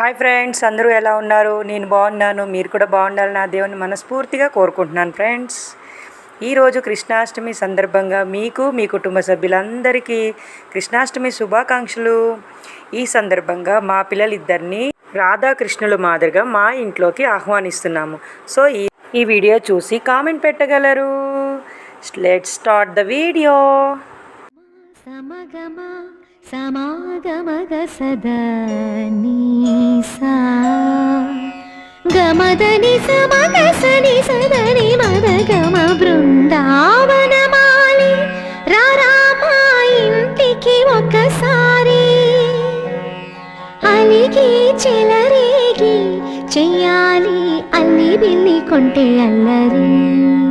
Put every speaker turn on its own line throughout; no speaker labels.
Hi friends అందరూ ఎలా ఉన్నారు? నేను బాగున్నాను మీరు కూడా బాగుండాలని నా దేవుని మనస్ఫూర్తిగా కోరుకుంటున్నాను ఫ్రెండ్స్. ఈరోజు కృష్ణాష్టమి సందర్భంగా మీకు మీ కుటుంబ సభ్యులందరికీ కృష్ణాష్టమి శుభాకాంక్షలు. ఈ సందర్భంగా మా పిల్లలిద్దరిని రాధాకృష్ణుల మాదిరిగా మా ఇంట్లోకి ఆహ్వానిస్తున్నాము. సో ఈ ఈ వీడియో చూసి కామెంట్ పెట్టగలరు. లెట్ స్టార్ట్ ద వీడియో
సమగమ సమాగమగ సదనీసా గమదని సమగ సని సదని మదగమ బృందావనమాలి. రారామా ఇంటికి ఒకసారి అలిగి చెలరేగి చెయ్యాలి అల్లి బిల్లి కొంటే అల్లరి.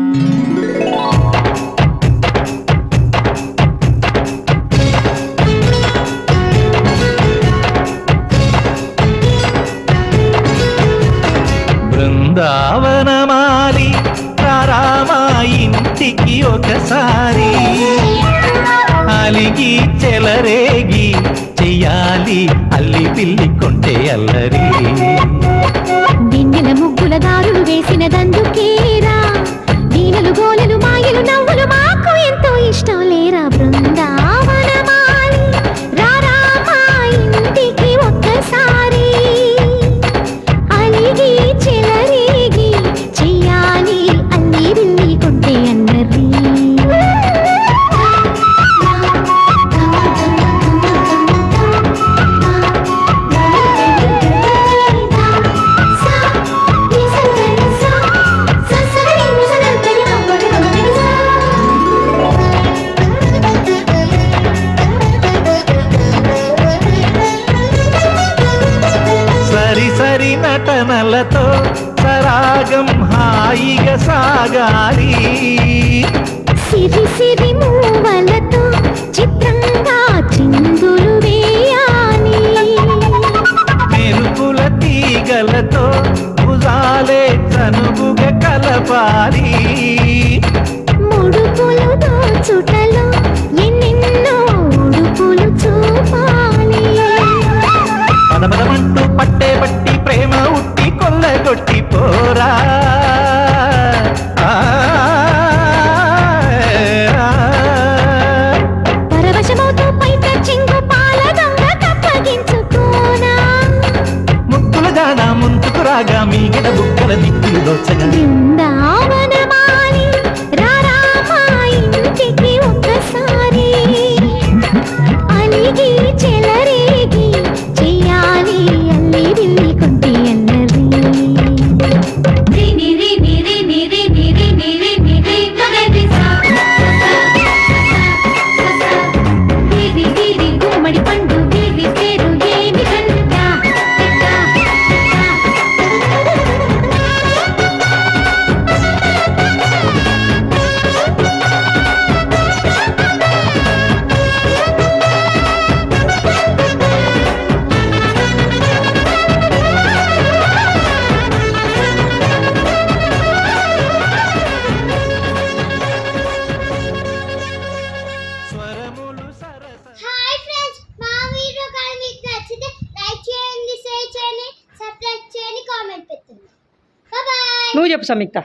బృందావనమాలి రారామా ఇంటికి ఒకసారి. అలిగి చెలరేగి చెయ్యాలి అల్లి పిల్లి కొంటే అల్లరి. నటనలతో సరాగం హాయిగా సాగాలి.
సిరి సిరి మూవలతో చిత్రంగా చిందులు వేయాలి.
మెరుపుల తీగలతో భుజాలే చనువుగా కలపాలి.
ముడుపులు దోచుటలో ఎన్నెన్నో
రాగా బుక్కల దిక్కులు దోచగా
నువ్వు చెప్పు సంయుక్త